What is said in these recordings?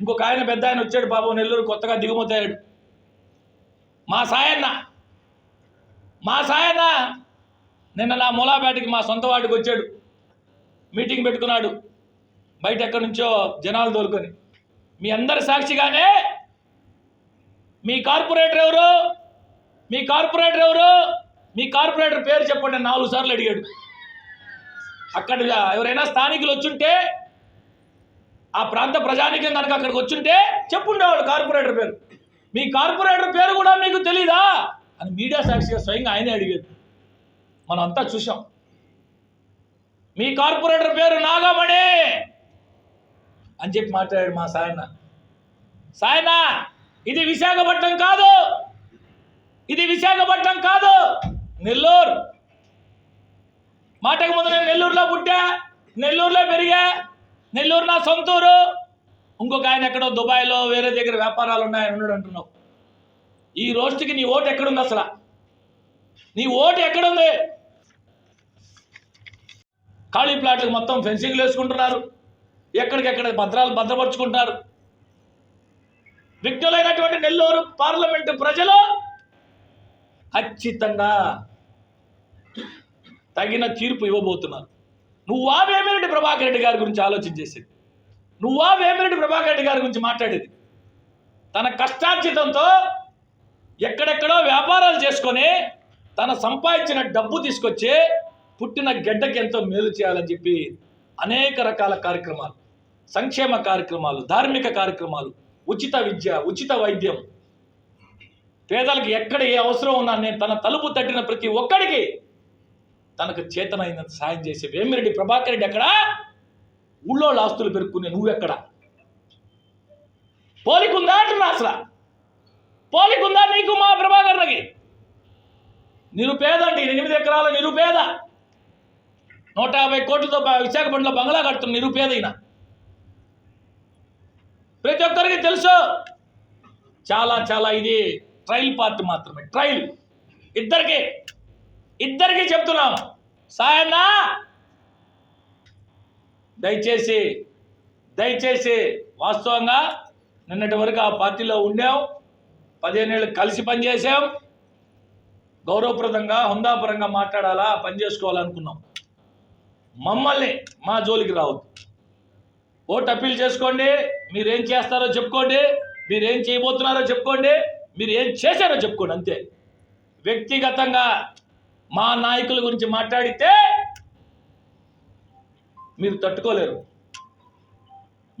ఇంకొక ఆయన పెద్ద ఆయన వచ్చాడు బాబు నెల్లూరు కొత్తగా దిగుమతయ్యాడు మా సాయన్న మా సాయన్న నిన్న నా మూలాపేటకి మా సొంత వాడికి వచ్చాడు. మీటింగ్ పెట్టుకున్నాడు బయట ఎక్కడి నుంచో జనాలు తోలుకొని. మీ అందరి సాక్షిగానే మీ కార్పొరేటర్ ఎవరు? మీ కార్పొరేటర్ ఎవరు? మీ కార్పొరేటర్ పేరు చెప్పండి నాలుగు సార్లు అడిగాడు. అక్కడ ఎవరైనా స్థానికులు వచ్చుంటే ఆ ప్రాంత ప్రజానికం కనుక అక్కడికి వచ్చుంటే చెప్పుండేవాడు కార్పొరేటర్ పేరు. మీ కార్పొరేటర్ పేరు కూడా మీకు తెలీదా? అని మీడియా సాక్షిగా స్వయంగా ఆయనే అడిగాడు మనం అంతా చూసాం మీ కార్పొరేటర్ పేరు నాగమణి అని చెప్పి మాట్లాడాడు మా సాయన్న. సాయన ఇది విశాఖపట్నం కాదు. ఇది విశాఖపట్నం కాదు. నెల్లూరు. మాటకు ముందు నేను నెల్లూరులో పుట్టా. నెల్లూరులో పెరిగా. నెల్లూరు నా సొంతూరు? ఇంకొక ఆయన ఎక్కడో దుబాయ్లో వేరే దగ్గర వ్యాపారాలు ఉన్నాయని ఉన్నాడు అంటున్నావు. ఈ రోజుకి నీ ఓటు ఎక్కడుంది అసలు? నీ ఓటు ఎక్కడుంది? ఖాళీ ప్లాట్లకు మొత్తం ఫెన్సింగ్లు వేసుకుంటున్నారు. ఎక్కడికెక్కడ భద్రాలు భద్రపరుచుకుంటున్నారు విఘ్నులైనటువంటి నెల్లూరు పార్లమెంటు ప్రజలు ఖచ్చితంగా తగిన తీర్పు ఇవ్వబోతున్నారు. నువ్వా వేమిరెడ్డి ప్రభాకర్ రెడ్డి గారి గురించి ఆలోచన చేసేది నువ్వా వేమిరెడ్డి ప్రభాకర్ రెడ్డి గారి గురించి మాట్లాడేది. తన కష్టార్జితంతో ఎక్కడెక్కడో వ్యాపారాలు చేసుకొని తన సంపాదించిన డబ్బు తీసుకొచ్చి పుట్టిన గడ్డకి ఎంతో మేలు చేయాలని చెప్పి అనేక రకాల కార్యక్రమాలు సంక్షేమ కార్యక్రమాలు ధార్మిక కార్యక్రమాలు ఉచిత విద్య ఉచిత వైద్యం. పేదలకు ఎక్కడ ఏ అవసరం ఉన్నా నేను తన తలుపు తట్టిన ప్రతి ఒక్కడికి తనకు చేతనైనంత సాయం చేసే వేమిరెడ్డి ప్రభాకర్ రెడ్డి ఎక్కడా? ఊళ్ళో ఆస్తులు పెరుక్కునే నువ్వెక్కడ? పోలికుందా అంటున్నా అసలు పోలికుందా నీకు మా ప్రభాకర్లకి నిరుపేద అండి ఎనిమిది ఎకరాల నిరుపేద. నూట యాభై కోట్లతో విశాఖపట్నంలో బంగ్లా కడుతున్న నిరుపేద ఈయన. ప్రతి ఒక్కరికి తెలుసు చాలా చాలా ఇది ట్రయల్ పార్ట్ మాత్రమే. ట్రయల్. ఇద్దరికి. ఇద్దరికి చెప్తున్నాం. సాయన్నా! దయచేసి దయచేసి వాస్తవంగా నిన్నటి వరకు ఆ పార్టీలో ఉండాం. పదిహేనేళ్ళు కలిసి పనిచేసాం గౌరవప్రదంగా హుందాపరంగా మాట్లాడాలా పని చేసుకోవాలనుకున్నాం. మమ్మల్ని మా జోలికి రావద్దు. ఓటు అప్పీల్ చేసుకోండి. మీరేం చేస్తారో చెప్పుకోండి. మీరేం చేయబోతున్నారో చెప్పుకోండి. మీరు ఏం చేశారో చెప్పుకోండి అంతే. వ్యక్తిగతంగా మా నాయకుల గురించి మాట్లాడితే మీరు తట్టుకోలేరు.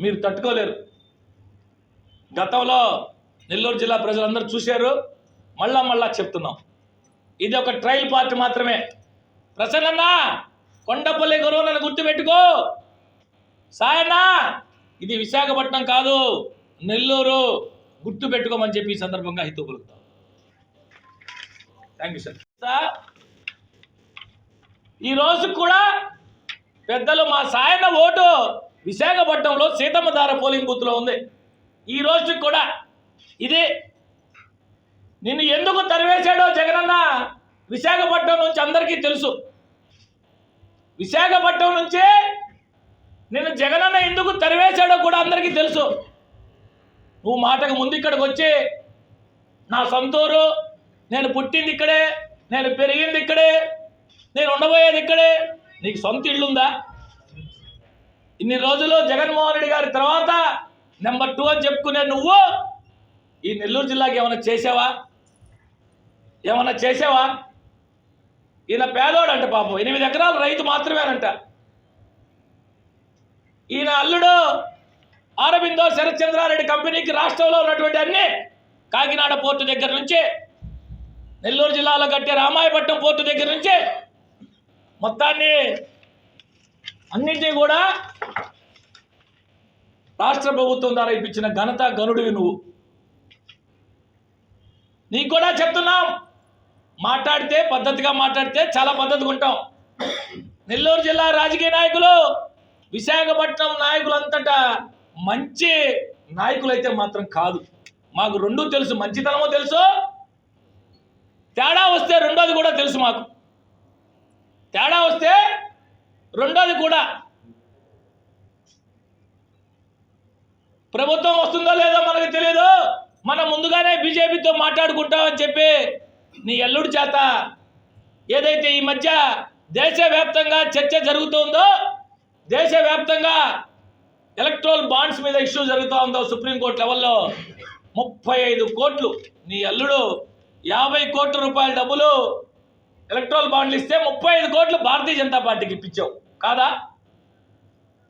మీరు తట్టుకోలేరు. గతంలో నెల్లూరు జిల్లా ప్రజలందరూ చూశారు. మళ్ళా మళ్ళా చెప్తున్నాం. ఇది ఒక ట్రయల్ పార్ట్ మాత్రమే. ప్రసన్న కొండపల్లి గురువు నన్ను గుర్తుపెట్టుకో. సాయన్నా ఇది విశాఖపట్నం కాదు నెల్లూరు. గుర్తు పెట్టుకోమని చెప్పి ఈ సందర్భంగా హితూ పలుకుతాం. థ్యాంక్ యూ సార్ ఈరోజు ఈ కూడా పెద్దలు మా సాయన ఓటు విశాఖపట్నంలో సీతమ్మధార పోలింగ్ బూత్లో ఉంది. ఈ రోజు కూడా ఇది నిన్ను ఎందుకు తరివేశాడో జగనన్న విశాఖపట్నం నుంచి అందరికీ తెలుసు. విశాఖపట్నం నుంచే నిన్ను జగనన్న ఎందుకు తరివేశాడో కూడా అందరికీ తెలుసు. నువ్వు మాటకు ముందు ఇక్కడికి వచ్చి నా సొంతూరు నేను పుట్టింది ఇక్కడే నేను పెరిగింది ఇక్కడే నేను ఉండబోయేది ఇక్కడే. నీకు సొంత ఇల్లుందా ఇన్ని రోజులు జగన్మోహన్ రెడ్డి గారి తర్వాత నెంబర్ టూ అని చెప్పుకునే నువ్వు ఈ నెల్లూరు జిల్లాకి ఏమైనా చేసావా? ఏమైనా చేసావా? ఈయన పేదోడంట పాపం. ఎనిమిది ఎకరాలు రైతు మాత్రమేనంట. ఈయన అల్లుడు ఆరబిందో శరత్చంద్రారెడ్డి కంపెనీకి రాష్ట్రంలో ఉన్నటువంటి అన్ని కాకినాడ పోర్టు దగ్గర నుంచి నెల్లూరు జిల్లాలో కట్టే రామాయపట్నం పోర్టు దగ్గర నుంచి మొత్తాన్ని అన్నింటినీ కూడా రాష్ట్ర ప్రభుత్వం ద్వారా ఇప్పించిన ఘనత గనుడివి నువ్వు. నీకు కూడా చెప్తున్నాం. మాట్లాడితే పద్ధతిగా మాట్లాడితే చాలా పద్ధతిగా ఉంటాం. నెల్లూరు జిల్లా రాజకీయ నాయకులు విశాఖపట్నం నాయకులంతటా మంచి నాయకులైతే మాత్రం కాదు. మాకు రెండూ తెలుసు. మంచితనమో తెలుసు. తేడా వస్తే రెండోది కూడా తెలుసు మాకు. తేడా వస్తే రెండోది కూడా. ప్రభుత్వం వస్తుందో లేదో మనకు తెలియదు మనం ముందుగానే బీజేపీతో మాట్లాడుకుంటామని చెప్పి నీ ఎల్లుడి చేత ఏదైతే ఈ మధ్య దేశవ్యాప్తంగా చర్చ జరుగుతుందో దేశవ్యాప్తంగా ఎలక్ట్రోల్ బాండ్స్ మీద ఇష్యూ జరుగుతూ ఉందో సుప్రీంకోర్టు లెవెల్లో ముప్పై ఐదు కోట్లు. నీ అల్లుడు యాభై కోట్ల రూపాయల డబ్బులు ఎలక్ట్రల్ బాండ్లు ఇస్తే ముప్పై ఐదు కోట్లు భారతీయ జనతా పార్టీకి ఇప్పించావు. కాదా?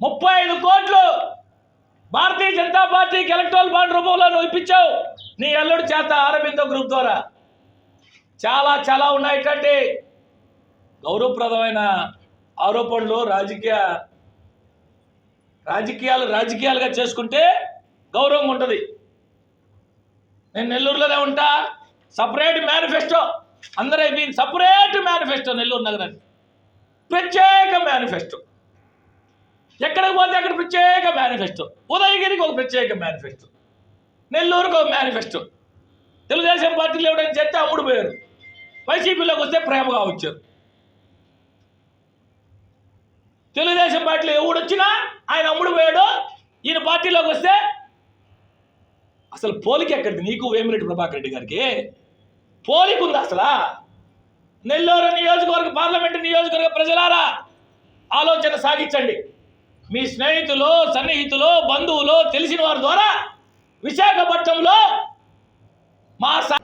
ముప్పై ఐదు కోట్లు భారతీయ జనతా పార్టీకి ఎలక్ట్రల్ బాండ్ రూపంలో నువ్వు ఇప్పించావు. నీ అల్లుడు చేత అరబిందో గ్రూప్ ద్వారా. చాలా చాలా ఉన్నాయి ఇట్లాంటి గౌరవప్రదమైన ఆరోపణలు రాజకీయ రాజకీయాలు రాజకీయాలుగా చేసుకుంటే గౌరవం ఉంటుంది. నేను నెల్లూరులోనే ఉంటా. Separate manifesto. అందరూ అయిపోయింది సపరేట్ మేనిఫెస్టో నెల్లూరు నగరానికి. ప్రత్యేక మేనిఫెస్టో. ఎక్కడికి పోతే అక్కడ ప్రత్యేక మేనిఫెస్టో. ఉదయగిరికి ఒక ప్రత్యేక మేనిఫెస్టో. నెల్లూరుకు ఒక మేనిఫెస్టో. తెలుగుదేశం పార్టీలో ఎవడని చెప్తే అమ్ముడు పోయారు. వైసీపీలోకి వస్తే ప్రేమగా వచ్చారు. తెలుగుదేశం పార్టీలో ఎవడు వచ్చినా ఆయన అమ్ముడు పోయాడు. ఈయన పార్టీలోకి వస్తే అసలు పోలికి ఎక్కడిది? నీకు వేమిరెడ్డి ప్రభాకర్ రెడ్డి గారికి? పోలిక ఉంది అసలు? నెల్లూరు నియోజకవర్గ పార్లమెంటు నియోజకవర్గ ప్రజలారా ఆలోచన సాగించండి. మీ స్నేహితులు సన్నిహితులు బంధువులు తెలిసిన వారి ద్వారా విశాఖపట్నంలో మా సా